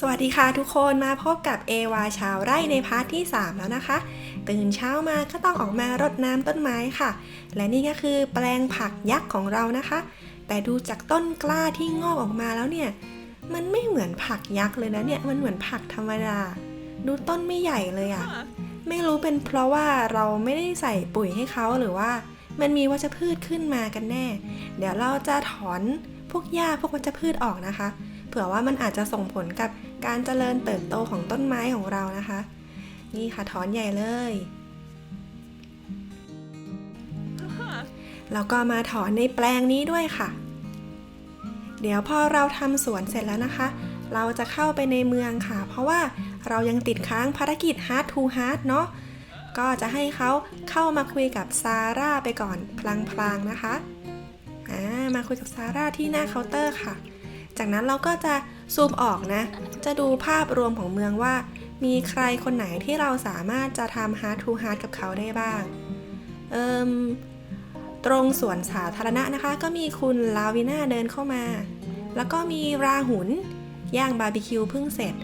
สวัสดีค่ะทุกคนมาพบกับเอวาชาวไร่ในพาร์ทที่ 3 แล้วนะคะ ตื่นเช้ามาก็ต้องออกมารดน้ำต้นไม้ค่ะ และนี่ก็คือแปลงผักยักษ์ของเรานะคะ แต่ดูจากต้นกล้าที่งอกออกมาแล้วเนี่ย มันไม่เหมือนผักยักษ์เลยนะเนี่ยมันเหมือนผักธรรมดา ดูต้นไม่ใหญ่เลยอะ่ะไม่รู้เป็นเพราะว่าเราไม่ได้ใส่ปุ๋ยให้เขาหรือว่า มันมีวัชพืชขึ้นมากันแน่ เดี๋ยวเราจะถอนพวกหญ้าพวกวัชพืชออกนะคะ ผื่อว่ามันอาจจะส่งผลกับการเจริญเติบโตของต้นไม้ของเรานะคะ นี่ค่ะถอนใหญ่เลย แล้วก็มาถอนในแปลงนี้ด้วยค่ะ เดี๋ยวพอเราทำสวนเสร็จแล้วนะคะ เราจะเข้าไปในเมืองค่ะ เพราะว่าเรายังติดค้างภารกิจ Hard to Hard เนาะก็จะให้เขาเข้ามาคุยกับซาร่าไปก่อนพลางๆนะคะ อ่า มาคุยกับซาร่าที่หน้าเคาน์เตอร์ค่ะ จากนั้นเราก็จะซูมออกนะ จะดูภาพรวมของเมืองว่า มีใครคนไหนที่เราสามารถจะทำ Hard to Hard กับเขาได้บ้าง เอิมตรงสวนสาธารณะนะคะ ก็มีคุณลาวิน่าเดินเข้ามา แล้วก็มีราหุนย่างบาร์บีคิวเพิ่งเสร็จ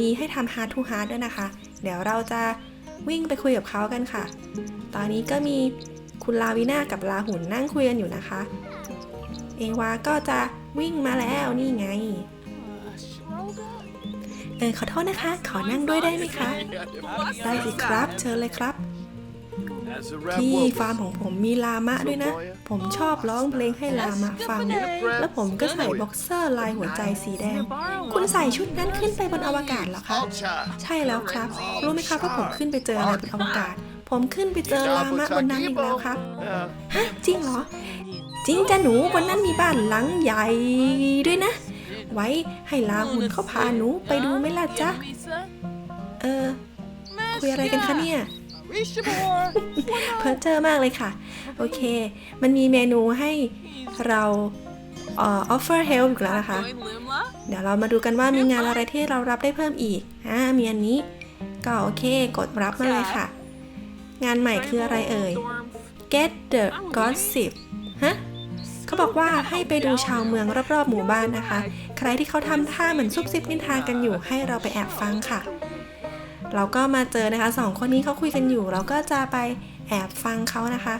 มีให้ทำ Hard to Hard ด้วยนะคะ เดี๋ยวเราจะวิ่งไปคุยกับเขากันค่ะ ตอนนี้ก็มีคุณลาวิน่ากับลาหุนนั่งคุยกันอยู่นะคะ เอวาก็จะ วิ่งมาแล้วนี่ไง เออขอโทษนะคะ ขอนั่งด้วยได้ไหมคะ ได้สิครับ เชิญเลยครับ ที่ฟาร์มของผมมีลามะด้วยนะ ผมชอบร้องเพลงให้ลามะฟัง แล้วผมก็ใส่บ็อกเซอร์ลายหัวใจสีแดง คุณใส่ชุดนั้นขึ้นไปบนอวกาศเหรอคะ ใช่แล้วครับ รู้ไหมครับว่าผมขึ้นไปเจออะไรบนอวกาศ ผมขึ้นไปเจอลามะบนนั้นอีกแล้วครับ ฮะ จริงเหรอ จริงจ้ะหนูบนนั้นมีบ้านหลังใหญ่ด้วยนะ ไว้ให้ลาหุ่นเขาพาหนูไปดูไหมล่ะจ๊ะ เออคุยอะไรกันคะเนี่ยเพอเจอมากเลยค่ะ โอเค มันมีเมนูให้เราเอ่อ offer help อีกแล้วนะคะ เดี๋ยวเรามาดูกันว่ามีงานอะไรที่เรารับได้เพิ่มอีกอ่ามีอันนี้ ก็โอเค กดรับมาเลยค่ะ งานใหม่คืออะไรเอ่ย get the gossip ฮะ เขาบอกว่าให้ไปดูชาวเมืองรอบๆหมู่บ้านนะคะ ใครที่เขาทำท่าเหมือนซุบซิบนินทากันอยู่ให้เราไปแอบฟังค่ะ เราก็มาเจอนะคะสองคนนี้เขาคุยกันอยู่ เราก็จะไปแอบฟังเขานะคะ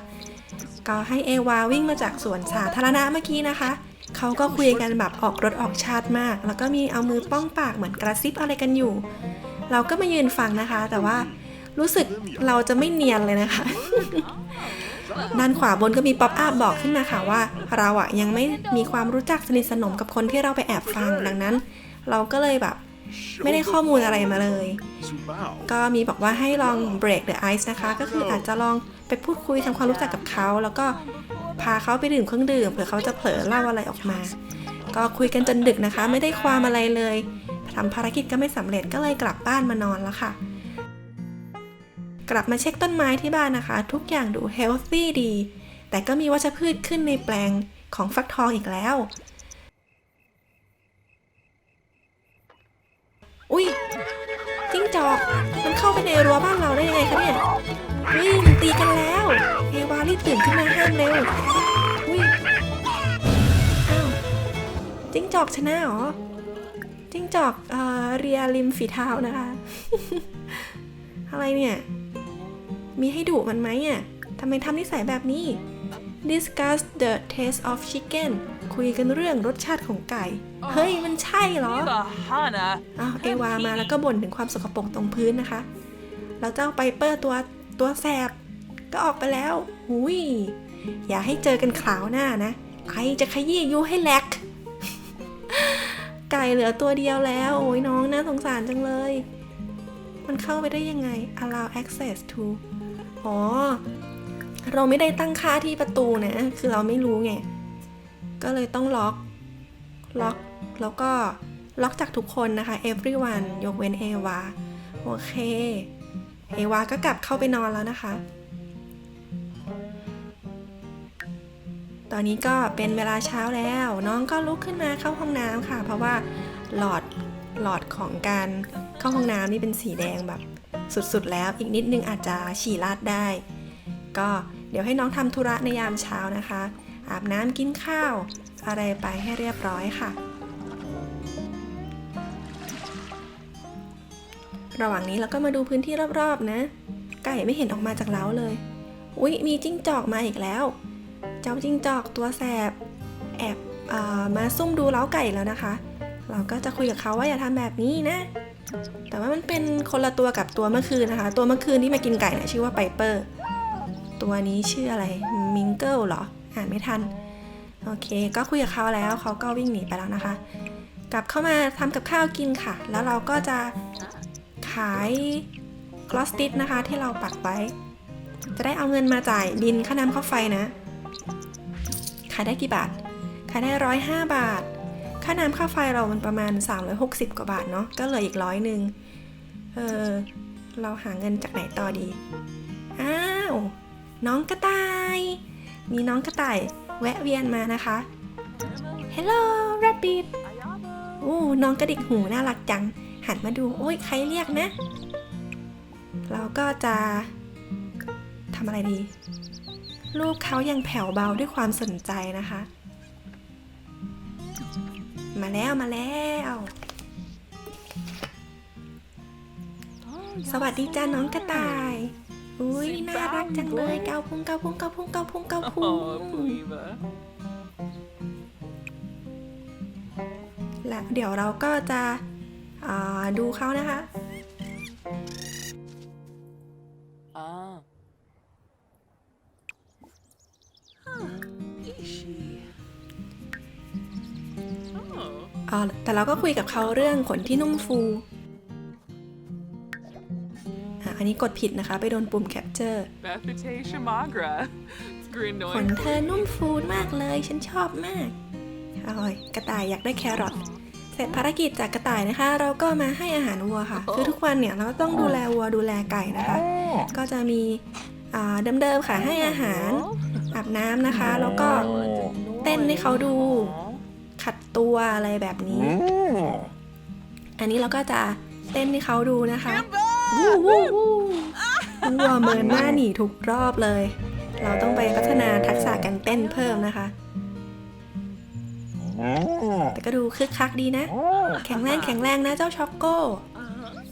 ก็ให้เอวาวิ่งมาจากสวนสาธารณะเมื่อกี้นะคะเขาก็คุยกันแบบออกรถออกชาติมาก แล้วก็มีเอามือป้องปากเหมือนกระซิบอะไรกันอยู่ เราก็มายืนฟังนะคะ แต่ว่ารู้สึกเราจะไม่เนียนเลยนะคะ ด้านขวาบนก็มีป๊อปอัพบอกขึ้นมาค่ะว่า เราอะยังไม่มีความรู้จักสนิทสนมกับคนที่เราไปแอบฟังดังนั้น เราก็เลยแบบไม่ได้ข้อมูลอะไรมาเลย ก็มีบอกว่าให้ลอง break the ice นะคะ ก็คืออาจจะลองไปพูดคุยทำความรู้จักกับเขา แล้วก็พาเขาไปดื่มเครื่องดื่มเผื่อเขาจะเผลอเล่าอะไรออกมา ก็คุยกันจนดึกนะคะ ไม่ได้ความอะไรเลยทำภารกิจก็ไม่สำเร็จก็เลยกลับบ้านมานอนแล้วค่ะ กลับมาเช็คต้นไม้ที่บ้านนะคะ ทุกอย่างดู healthy ดี แต่ก็มีวัชพืชขึ้นในแปลงของฟักทองอีกแล้ว อุ้ยจิ้งจอกมันเข้าไปในรั้วบ้านเราได้ยังไงคะเนี่ยอุ้ยมันตีกันแล้วเอวารีบตื่นขึ้นมาห้ามเร็วอุ้ยอ้าวจิ้งจอกชนะเหรอจิ้งจอกเอ่อเรียริมฝีเท้านะคะ อะไรเนี่ย มีให้ดุมันไหมอะทำไมทำนิสัยแบบนี้ discuss the taste of chicken คุยกันเรื่องรสชาติของไก่ เฮ้ย มันใช่เหรอ Hana. อ้าวเอวามาแล้วก็บ่นถึงความสกปรกตรงพื้นนะคะ แล้วเจ้าไปเปอร์ตัวตัวแสบ ก็ออกไปแล้ว หุยอย่าให้เจอกันคราวหน้านะใครจะขยี้ยูให้แลกไก่เหลือตัวเดียวแล้ว โอ้ยน้องน่าสงสารจังเลย มันเข้าไปได้ยังไง allow access to อ๋อ เราไม่ได้ตั้งค่าที่ประตูนะ คือเราไม่รู้ไง ก็เลยต้องล็อก ล็อก แล้วก็ล็อกจากทุกคนนะคะ everyone ยกเว้นเอวา โอเค เอวาก็กลับเข้าไปนอนแล้วนะคะ ตอนนี้ก็เป็นเวลาเช้าแล้ว น้องก็ลุกขึ้นมาเข้าห้องน้ำค่ะ เพราะว่าหลอดหลอดของการเข้าห้องน้ำนี่เป็นสีแดงแบบ สุดๆ แล้วอีกนิดนึงอาจจะฉี่ลาดได้ ก็เดี๋ยวให้น้องทำธุระในยามเช้านะคะ อาบน้ำกินข้าว อะไรไปให้เรียบร้อยค่ะ ระหว่างนี้เราก็มาดูพื้นที่รอบๆนะ ไก่ไม่เห็นออกมาจากเล้าเลย อุ๊ย มีจิ้งจอกมาอีกแล้ว เจ้าจิ้งจอกตัวแสบ แอบมาซุ่มดูเล้าไก่แล้วนะคะ เราก็จะคุยกับเขาว่าอย่าทำแบบนี้นะ แต่ว่ามันเป็นคนละตัวกับตัวเมื่อคืนนะคะ ตัวเมื่อคืนที่มากินไก่เนี่ยชื่อว่าไปเปอร์ ตัวนี้ชื่ออะไร มิงเกิลเหรอ อ่านไม่ทัน โอเค ก็คุยกับเขาแล้วเขาก็วิ่งหนีไปแล้วนะคะ กลับเข้ามาทำกับข้าวกินค่ะ แล้วเราก็จะขายกลอสติสนะคะ ที่เราปักไว้ จะได้เอาเงินมาจ่ายบินค่าน้ำค่าไฟนะ ขายได้กี่บาท ขายได้ร้อยห้าบาท ค่าน้ำค่าไฟเรามันประมาณ 360 กว่าบาทเนาะ ก็เหลืออีกร้อยหนึ่งเออ เราหาเงินจากไหนต่อดี อ้าว น้องกระต่าย มีน้องกระต่ายแวะเวียนมานะคะ Hello Rabbit โอ้น้องกระดิกหูน่ารักจัง หันมาดู โอ้ย ใครเรียกนะ เราก็จะทำอะไรดีรูปเขายังแผ่วเบาด้วยความสนใจนะคะ มาแล้วมาแล้ว สวัสดีจ้าน้องกระต่าย อุ้ยน่ารักจังเลยเกาพุงเกาพุงเกาพุงเกาพุงเกาพุง Oh, Believer. และเดี๋ยวเราก็จะอ่าดูเขานะคะ Ah. Ishi. แต่เราก็คุยกับเขาเรื่องขนที่นุ่มฟูอะอันนี้กดผิดนะคะ ไปโดนปุ่ม capture Bethutasia magra. It's green ขน noise. เธอนุ่มฟูมากเลย ฉันชอบมากอร่อยกระต่ายอยากได้แครอทเสร็จภารกิจจากกระต่ายนะคะ เราก็มาให้อาหารวัวค่ะ คือทุกวันเนี่ยเราก็ต้องดูแลวัวดูแลไก่นะคะ ก็จะมีอ่าเดิมๆค่ะให้อาหารอาบน้ำนะคะ แล้วก็เต้นให้เขาดูขัด ตัวอะไรแบบนี้ อันนี้เราก็จะเต้นให้เขาดูนะคะวู้วู้วู้วัวเมินหน้าหนีทุกรอบเลย เราต้องไปพัฒนาทักษะการเต้นเพิ่มนะคะ แต่ก็ดูคึกคักดีนะ แข็งแรงแข็งแรงนะเจ้าช็อกโก้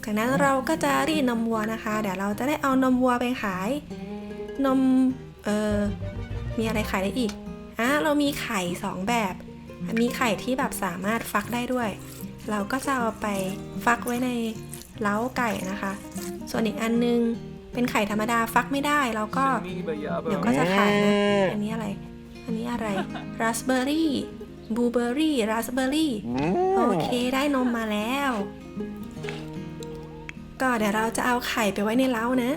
จากนั้นเราก็จะรีดนมวัวนะคะ เดี๋ยวเราจะได้เอานมวัวไปขาย นม เออมีอะไรขายได้อีกอะเรามีไข่สองแบบ มีไข่ที่แบบสามารถฟักได้ด้วย เราก็จะเอาไปฟักไว้ในเล้าไก่นะคะ ส่วนอีกอันนึงเป็นไข่ธรรมดาฟักไม่ได้เราก็ Amoeba yabba. เดี๋ยวก็จะขายนะอันนี้อะไร อันนี้อะไรราสเบอร์รี่บลูเบอร์รี่ราสเบอร์รี่โอเคได้นมมาแล้ว ก็เดี๋ยวเราจะเอาไข่ไปไว้ในเล้านะ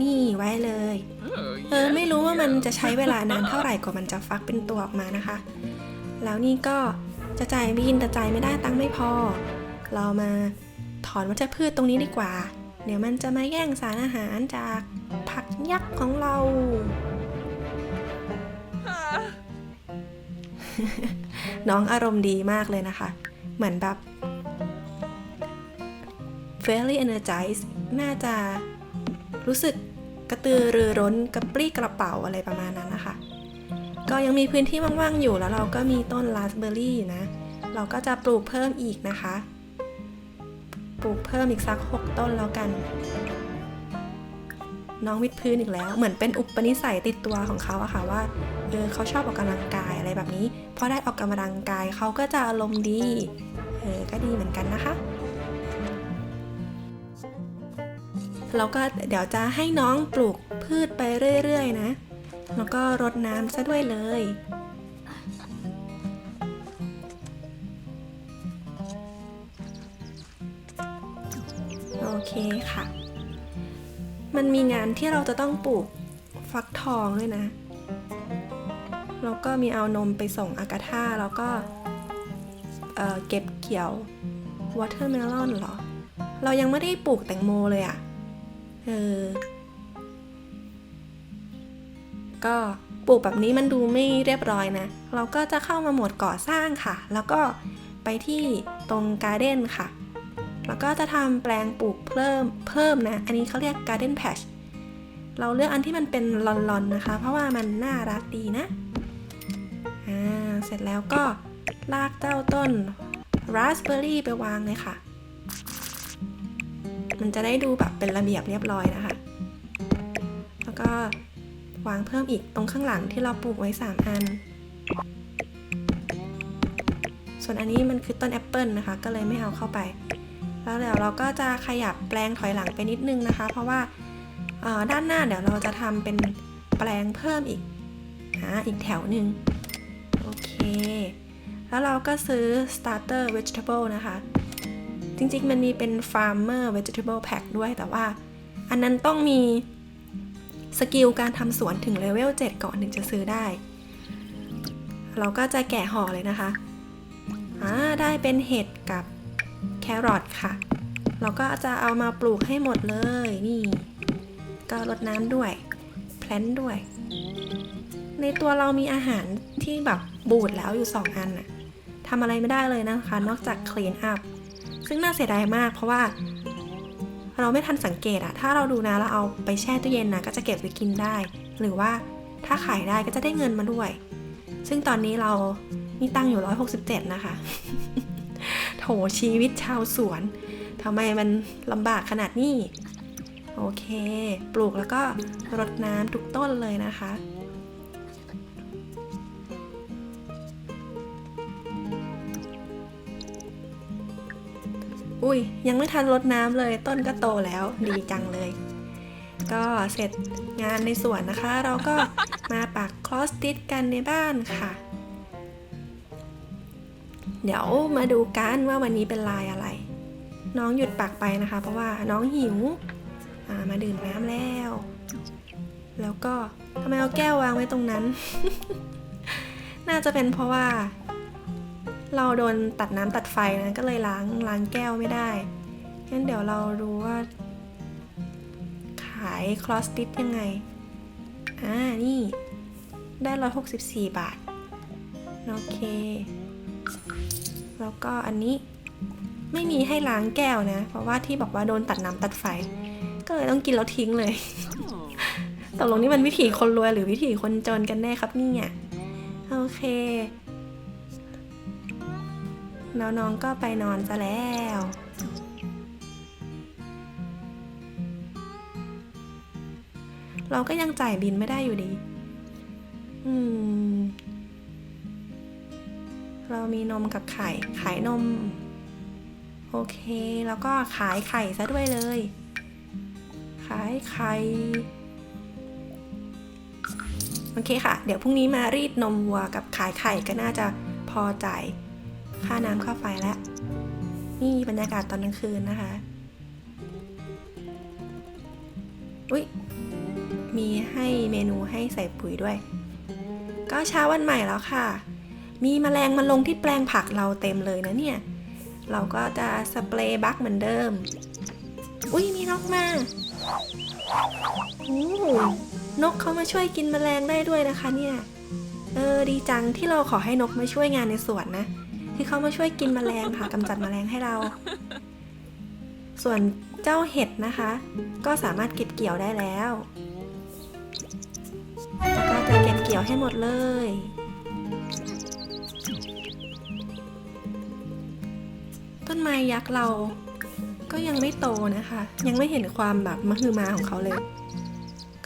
นี่ไว้เลย Oh, เออ yes, ไม่รู้ว่ามัน yes. จะใช้เวลานานเท่าไหร่กว่ามันจะฟักเป็นตัวออกมานะคะ แล้วนี่ก็จะจ่ายบินแต่จ่ายไม่ได้ตังค์ไม่พอ เรามาถอนวัชพืชตรงนี้ดีกว่า เดี๋ยวมันจะมาแย่งสารอาหารจากผักยักษ์ของเรา Ah. น้องอารมณ์ดีมากเลยนะคะ เหมือนแบบ very energized น่าจะรู้สึก กระตือรือร้นกระปรี้กระเป๋าอะไรประมาณนั้นนะคะ ก็ยังมีพื้นที่ว่างๆอยู่แล้วเราก็มีต้นราสเบอร์รี่นะ เราก็จะปลูกเพิ่มอีกนะคะ ปลูกเพิ่มอีกสัก 6 ต้นแล้วกัน น้องวิดพื้นอีกแล้ว เหมือนเป็นอุปนิสัยติดตัวของเขาอะค่ะว่า เออเขาชอบออกกำลังกายอะไรแบบนี้ พอได้ออกกำลังกายเขาก็จะอารมณ์ดี เออ ก็ดีเหมือนกันนะคะ แล้วก็เดี๋ยวจะให้น้องปลูกพืชไปเรื่อยๆนะ แล้วก็รดน้ำซะด้วยเลย โอเคค่ะ มันมีงานที่เราจะต้องปลูกฟักทองด้วยนะ แล้วก็มีเอานมไปส่งอากาธาแล้วก็เเก็บเกี่ยววอเ e อร์เมลอนเหรอ เรายังไม่ได้ปลูกแตงโมเลยอะ่ะ เออ ก็ปลูกแบบนี้มันดูไม่เรียบร้อยนะ เราก็จะเข้ามาหมวดก่อสร้างค่ะ แล้วก็ไปที่ตรงการ์เด้นค่ะ แล้วก็จะทำแปลงปลูกเพิ่มเพิ่มนะ อันนี้เขาเรียก garden patch เราเลือกอันที่มันเป็นลอนๆนะคะ เพราะว่ามันน่ารักดีนะ อ่า เสร็จแล้วก็ลากเจ้าต้นราสเบอร์รี่ไปวางเลยค่ะ มันจะได้ดูแบบเป็นระเบียบเรียบร้อยนะคะ แล้วก็วางเพิ่มอีกตรงข้างหลังที่เราปลูกไว้ 3 อัน ส่วนอันนี้มันคือต้นแอปเปิลนะคะ ก็เลยไม่เอาเข้าไป แล้วเดี๋ยวเราก็จะขยับแปลงถอยหลังไปนิดนึงนะคะ เพราะว่าด้านหน้าเดี๋ยวเราจะทำเป็นแปลงเพิ่มอีกอ่าอีกแถวหนึ่งโอเค แล้วเราก็ซื้อ starter vegetable นะคะ จริงๆ มันมีเป็น farmer vegetable pack ด้วย แต่ว่า อันนั้นต้องมีสกิลการทำสวนถึงเลเวล7ก่อนถึงจะซื้อได้ เราก็จะแกะห่อเลยนะคะอ่าได้เป็นเห็ดกับแครอทค่ะ เราก็จะเอามาปลูกให้หมดเลย นี่ ก็รดน้ำด้วย แพลนด้วย ในตัวเรามีอาหารที่แบบบูดแล้วอยู่ 2 อันน่ะทำอะไรไม่ได้เลยนะคะ นอกจาก clean up ซึ่งน่าเสียดายมากเพราะว่า เราไม่ทันสังเกตอะถ้าเราดูนะเราเอาไปแช่ตู้เย็นนะก็จะเก็บไว้กินได้ หรือว่าถ้าขายได้ก็จะได้เงินมาด้วย ซึ่งตอนนี้เรามีตังอยู่ 167 นะคะ โถชีวิตชาวสวนทำไมมันลำบากขนาดนี้ โอเค ปลูกแล้วก็รดน้ำทุกต้นเลยนะคะ อุ้ยยังไม่ทันรดน้ำเลย ต้นก็โตแล้วดีจังเลย ก็เสร็จงานในสวนนะคะ เราก็มาปักคลอสติดกันในบ้านค่ะ เดี๋ยวมาดูกันว่าวันนี้เป็นลายอะไร น้องหยุดปักไปนะคะ เพราะว่าน้องหิวมาดื่มน้ำแล้ว แล้วก็ทำไมเอาแก้ววางไว้ตรงนั้น น่าจะเป็นเพราะว่า เราโดนตัดน้ำตัดไฟนะก็เลยล้างล้างแก้วไม่ได้งั้นเดี๋ยวเราดูว่า ขายคลอสติ t ยังไง อ่า นี่ ได้ 164 บาท โอเค แล้วก็อันนี้ไม่มีให้ล้างแก้วนะ เพราะว่าที่บอกว่าโดนตัดน้ำตัดไฟ ก็เลยต้องกินแล้วทิ้งเลยตกลงนี่มันวิถีคนรวยหรือวิถีคนจนกันแน่ครับเนี่ยโอเค แล้วน้องก็ไปนอนซะแล้ว เราก็ยังจ่ายบินไม่ได้อยู่ดี อืม เรามีนมกับไข่ ขายนม โอเค แล้วก็ขายไข่ซะด้วยเลย ขายไข่โอเคค่ะ เดี๋ยวพรุ่งนี้มารีดนมวัวกับขายไข่ก็น่าจะพอจ่าย ค่าน้ำค่าไฟแล้วนี่บรรยากาศตอนกลางคืนนะคะอุ๊ยมีให้เมนูให้ใส่ปุ๋ยด้วย ก็เช้าวันใหม่แล้วค่ะ มีแมลงมาลงที่แปลงผักเราเต็มเลยนะเนี่ย เราก็จะสเปรย์บักเหมือนเดิม อุ๊ยมีนกมาโอ้นกเขามาช่วยกินแมลงได้ด้วยนะคะเนี่ย เออดีจังที่เราขอให้นกมาช่วยงานในสวนนะ ที่เขามาช่วยกินแมลงค่ะกำจัดแมลงให้เรา ส่วนเจ้าเห็ดนะคะ ก็สามารถเก็บเกี่ยวได้แล้วแล้วก็จะเก็บเกี่ยวให้หมดเลย ต้นไม้ยักษ์เราก็ยังไม่โตนะคะ ยังไม่เห็นความแบบมหึมาของเขาเลย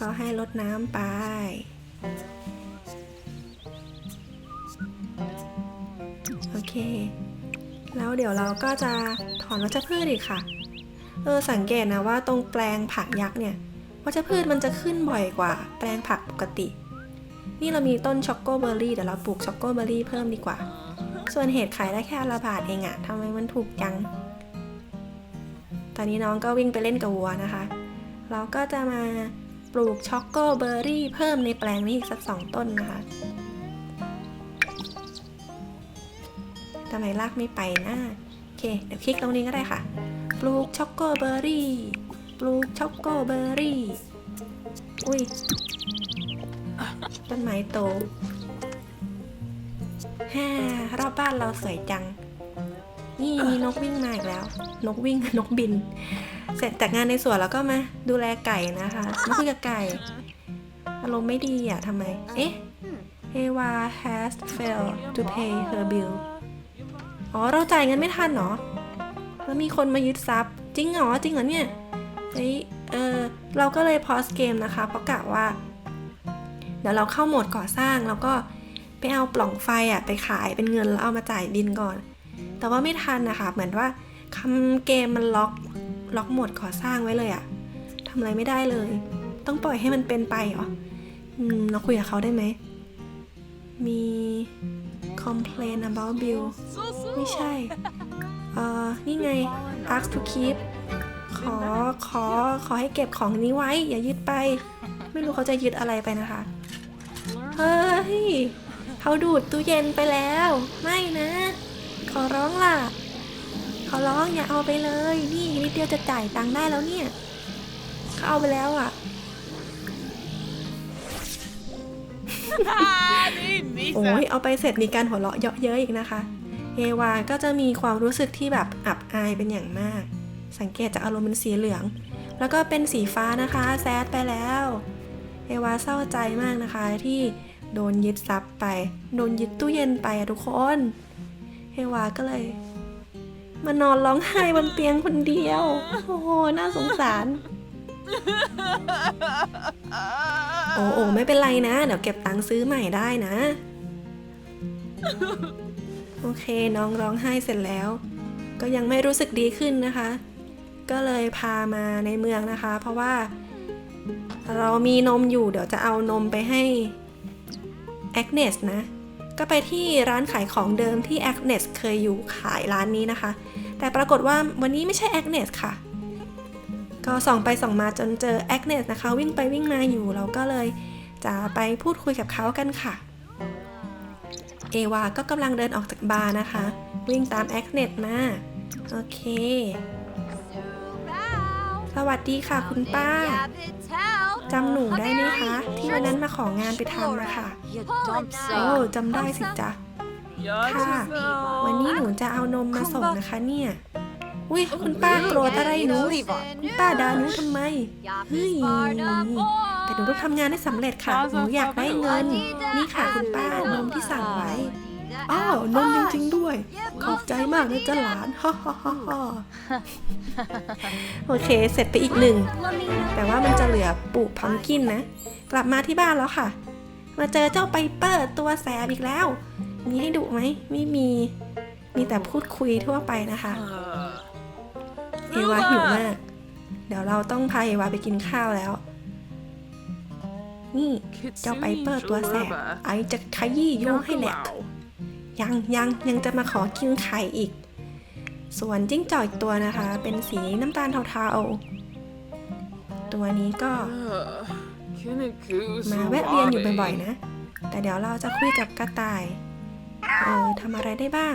ก็ให้ลดน้ำไป เค แล้วเดี๋ยวเราก็จะถอนวัชพืชอีกค่ะ เออสังเกตนะว่าตรงแปลงผักยักษ์เนี่ย วัชพืชมันจะขึ้นบ่อยกว่า แปลงผักปกติ นี่เรามีต้นช็อกโกเบอร์รี่เดี๋ยวเราปลูกช็อกโกเบอร์รี่เพิ่มดีกว่า ส่วนเห็ดขายได้แค่ละบาทเองอะทำไมมันถูกจัง ตอนนี้น้องก็วิ่งไปเล่นกับวัวนะคะ เราก็จะมาปลูกช็อกโกเบอร์รี่เพิ่มในแปลงนี้อีกสักสองต้นนะคะำไมลากไม่ไปนะโอเค เดี๋ยวคลิกตรงนี้ก็ได้ค่ะ ปลูกช็อกโกเบอร์รี่ ปลูกช็อกโกเบอร์รี่ อุ้ย ต้นไม้โตฮ่ารอบบ้านเราสวยจัง นี่มีนกวิ่งมาอีกแล้ว นกวิ่งนกบิน เสร็จจากงานในสวนแล้วก็มาดูแลไก่นะคะมาคุยกับไก่ อารมณ์ไม่ดีอะทำไม เอ๊ะ Eva has failed to pay her bill อ๋อ เราจ่ายเงินไม่ทันเหรอ แล้วมีคนมายึดทรัพย์ จริงเหรอ จริงเหรอเนี่ยเฮ้ยเออ เราก็เลยพอสเกมนะคะ เพราะกะว่า เดี๋ยวเราเข้าโหมดก่อสร้างแล้วก็ไปเอาปล่องไฟอะไปขายเป็นเงินแล้วเอามาจ่ายบินก่อน แต่ว่าไม่ทันนะคะ เหมือนว่าคำเกมมันล็อกล็อกโหมดก่อสร้างไว้เลยอะทำอะไรไม่ได้เลย ต้องปล่อยให้มันเป็นไปเหรอ อืม เราคุยกับเขาได้ไหม มี complain about bill ไม่ใช่ เอ่อ นี่ไง ask to keep ขอ ขอ ขอให้เก็บของนี้ไว้ อย่ายึดไป ไม่รู้เขาจะยึดอะไรไปนะคะ เฮ้ย เขาดูดตู้เย็นไปแล้ว ไม่นะ ขอร้องล่ะ ขอร้องอย่าเอาไปเลย นี่นิดเดียวจะจ่ายตังค์ได้แล้วเนี่ย เขาเอาไปแล้วอะ โอ้ยเอาไปเสร็จมีการหัวเราะเยาะเย้ยอีกนะคะ เอวาก็จะมีความรู้สึกที่แบบอับอายเป็นอย่างมาก สังเกตจากอารมณ์เป็นสีเหลือง แล้วก็เป็นสีฟ้านะคะแซดไปแล้ว เอวาเศร้าใจมากนะคะที่โดนยึดทรัพย์ไป โดนยึดตู้เย็นไปทุกคนเอวาก็เลย มานอนร้องไห้บนเตียงคนเดียว โอ้โห น่าสงสาร โอ้โอไม่เป็นไรนะ เดี๋ยวเก็บตังค์ซื้อใหม่ได้นะ โอเคน้องร้องไห้เสร็จแล้ว ก็ยังไม่รู้สึกดีขึ้นนะคะ ก็เลยพามาในเมืองนะคะ เพราะว่า เรามีนมอยู่เดี๋ยวจะเอานมไปให้แอ n เนสนะ ก็ไปที่ร้านขายของเดิมที่แอ n เนสเคยอยู่ขายร้านนี้นะคะ แต่ปรากฏว่าวันนี้ไม่ใช่แอ n เนสค่ะ ก็ส่องไปส่องมาจนเจอแอ n เนสนะคะ วิ่งไปวิ่งมาอยู่เราก็เลยจะไปพูดคุยกับเขากันค่ะ เอวาก็กำลังเดินออกจากบาร์นะคะ วิ่งตามแอ n เนสมาโอเค สวัสดีค่ะคุณป้าจำหนูได้ไหมคะ ที่วันนั้นมาของานไปทำนะคะโอ้จำได้สิจ๊ะค่ะ วันนี้หนูจะเอานมมาส่งนะคะเนี่ย อุ้ยคุณป้าโกรธอะไรหนูคุณป้าด่าหนูทำไมเฮ้ยแต่หนูต้องทำงานให้สำเร็จค่ะหนูอยากได้เงิน นี่ค่ะคุณป้านมที่สั่งไว้อ้าวนมจริงๆด้วย ขอบใจมากนะจ๊ะหลานฮ่าฮ่าฮ่าฮ่าโอเค เสร็จไปอีกหนึ่ง แต่ว่ามันจะเหลือปลูกพัมกินนะ กลับมาที่บ้านแล้วค่ะ มาเจอเจ้าไปเปอร์ตัวแสบอีกแล้ว มีให้ดุไหม ไม่มี มีแต่พูดคุยทั่วไปนะคะ เอวาหิวมาก เดี๋ยวเราต้องพาเอวาไปกินข้าวแล้ว นี่เจ้าไปเปอร์ตัวแสบไอจะขยี้ยุงให้แหลกยังยังยังจะมาขอกินไข่อีก ส่วนจิ้งจอกอีกตัวนะคะ เป็นสีน้ำตาลเทาๆ ตัวนี้ก็ มาแวะเวียนอยู่บ่อยๆนะ แต่เดี๋ยวเราจะคุยกับกระต่าย เออทำอะไรได้บ้าง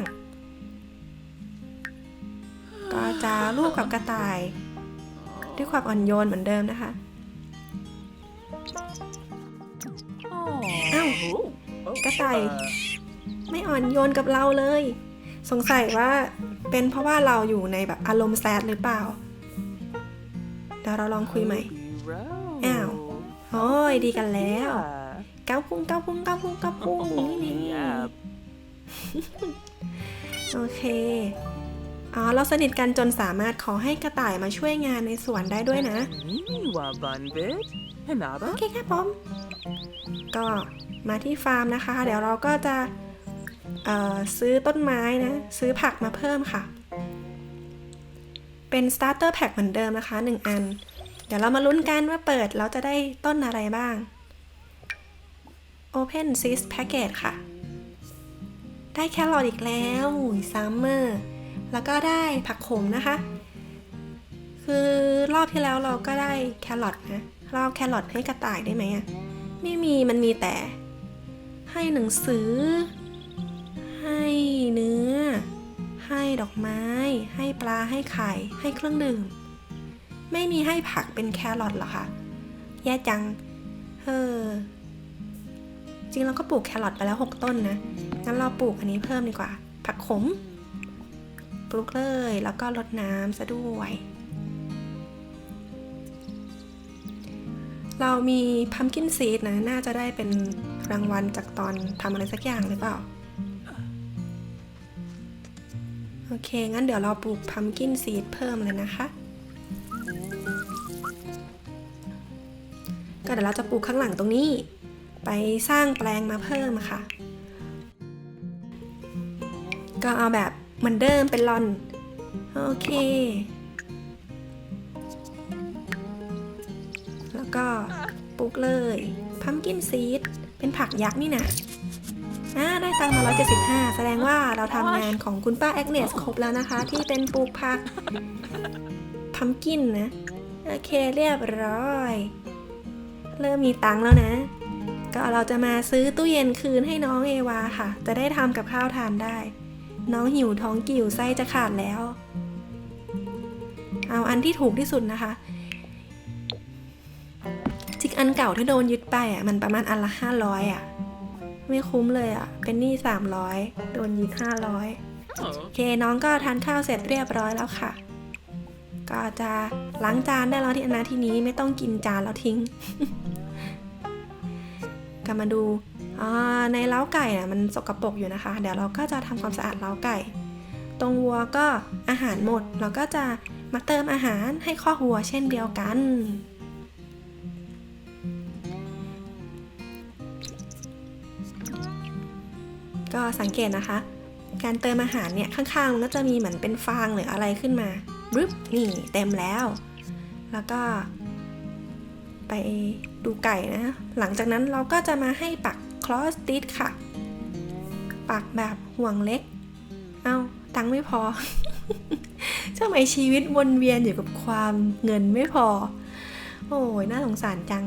ก็จะลูกกับกระต่าย ด้วยความอ่อนโยนเหมือนเดิมนะคะอ้าวกระต่ายไม่อ่อนโยนกับเราเลย สงสัยว่าเป็นเพราะว่าเราอยู่ในแบบอารมณ์แซดหรือเปล่าเดี๋ยวเราลองคุยใหม่อ้าวโอ้ยดีกันแล้วเก้าพุงเก้าพุงเก้าพุงเก้าพุงนี่นี่โอเค อ๋อ เราสนิทกันจนสามารถขอให้กระต่ายมาช่วยงานในสวนได้ด้วยนะโอเคครับผม ก็มาที่ฟาร์มนะคะ เดี๋ยวเราก็จะเอ่อซื้อต้นไม้นะ ซื้อผักมาเพิ่มค่ะ เป็น starter pack เหมือนเดิมนะคะ 1 อัน เดี๋ยวเรามาลุ้นกันว่าเปิดแล้วจะได้ต้นอะไรบ้าง Open Seed Package ค่ะ ได้แครอทอีกแล้วซัมเมอร์ แล้วก็ได้ผักขมนะคะ คือรอบที่แล้วเราก็ได้แครอทนะเราเอาแครอทให้กระต่ายได้ไหมอะไม่มีมันมีแต่ ให้หนังสือ ให้เนื้อ ให้ดอกไม้ ให้ปลาให้ไข่ ให้เครื่องดื่ม ไม่มีให้ผักเป็นแครอทหรอคะแย่จังเออจริงเราก็ปลูกแครอทไปแล้ว 6 ต้นนะ งั้นเราปลูกอันนี้เพิ่มดีกว่า ผักขม ปลูกเลย แล้วก็รดน้ำซะด้วย เรามีพัมกินซีดนะ น่าจะได้เป็นรางวัลจากตอนทำอะไรสักอย่างหรือเปล่า โอเค งั้นเดี๋ยวเราปลูกพัมกินซีดเพิ่มเลยนะคะก็เดี๋ยวเราจะปลูกข้างหลังตรงนี้ ไปสร้างแปลงมาเพิ่มค่ะ ก็เอาแบบ เหมือนเดิมเป็นลอน โอเค แล้วก็ปลูกเลยพัมกินซีดเป็นผักยักษ์นี่นะอ่าได้ตังมา 175 แสดงว่าเราทำงานของคุณป้าแอกเนสครบแล้วนะคะ ที่เป็นปลูกผักพัมกินนะ โอเคเรียบร้อย เริ่มมีตังแล้วนะ ก็เราจะมาซื้อตู้เย็นคืนให้น้องเอวาค่ะ จะได้ทำกับข้าวทานได้ น้องหิวท้องกิ่วไส้จะขาดแล้ว เอาอันที่ถูกที่สุดนะคะ จิกอันเก่าที่โดนยึดไปอะมันประมาณอันละห้าร้อยอะ ไม่คุ้มเลยอะ เป็นหนี้สามร้อยโดนยึดห้าร้อย Oh. โอเคน้องก็ทานข้าวเสร็จเรียบร้อยแล้วค่ะ ก็จะล้างจานได้แล้วที่นาทีนี้ไม่ต้องกินจานแล้วทิ้ง กลับมาดูอ่า ในเล้าไก่น่ะมันสกปรกอยู่นะคะ เดี๋ยวเราก็จะทำความสะอาดเล้าไก่ ตรงวัวก็อาหารหมด เราก็จะมาเติมอาหารให้ข้อวัวเช่นเดียวกัน ก็สังเกตนะคะ การเติมอาหารเนี่ยข้างๆมันก็จะมีเหมือนเป็นฟางหรืออะไรขึ้นมารึบนี่เต็มแล้ว แล้วก็ไปดูไก่นะ หลังจากนั้นเราก็จะมาให้ปัก คลอสติสค่ะ ปักแบบห่วงเล็ก เอา้า ตังไม่พอทำไมชีวิตวนเวียนอยู่กับความเงินไม่พอ โอ้ยน่าสงสารจัง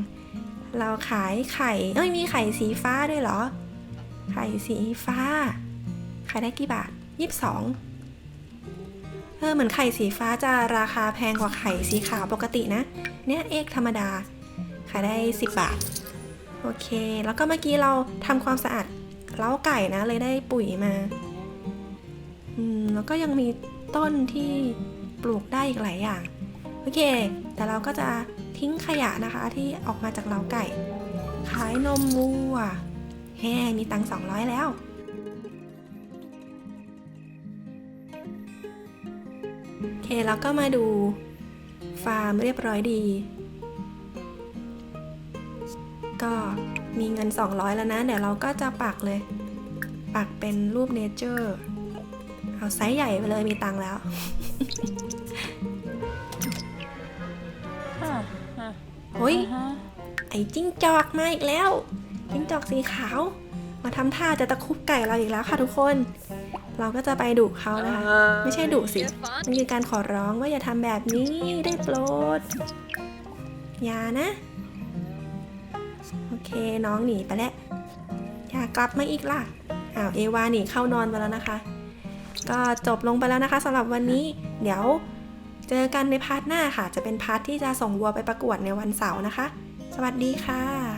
เราขายไข่ เอ้ยมีไข่สีฟ้าด้วยเหรอ ไข่สีฟ้า ขายได้กี่บาทยี่สิบสองเออเหมือนไข่สีฟ้าจะราคาแพงกว่าไข่สีขาวปกตินะ เนี่ยเอกธรรมดา ขายได้ 10 บาท โอเค แล้วก็เมื่อกี้เราทำความสะอาดเล้าไก่นะ เลยได้ปุ๋ยมา อืม แล้วก็ยังมีต้นที่ปลูกได้อีกหลายอย่าง โอเค แต่เราก็จะทิ้งขยะนะคะที่ออกมาจากเล้าไก่ ขายนมวัวแฮ่มีตังค์200แล้ว โอเค แล้วก็มาดูฟาร์มเรียบร้อยดี ก็มีเงิน 200 แล้วนะ เดี๋ยวเราก็จะปักเลย ปักเป็นรูปเนเจอร์เอาไซส์ใหญ่ไปเลยมีตังค์แล้ว Huh. Huh. เฮ้ย Uh-huh. ไอ้จิ้งจอกมาอีกแล้ว จิ้งจอกสีขาว มาทำท่าจะตะครุบไก่เราอีกแล้วค่ะทุกคน เราก็จะไปดุเขานะคะ ไม่ใช่ดุสิ มันคือการขอร้องว่าอย่าทำแบบนี้ได้โปรด อย่านะโอ เคน้องหนีไปแล้ว อย่ากลับมาอีกล่ะอ้าวเอวาหนีเข้านอนไปแล้วนะคะ ก็จบลงไปแล้วนะคะสำหรับวันนี้ เดี๋ยวเจอกันในพาร์ทหน้าค่ะ จะเป็นพาร์ทที่จะส่งวัวไปประกวดในวันเสาร์นะคะ สวัสดีค่ะ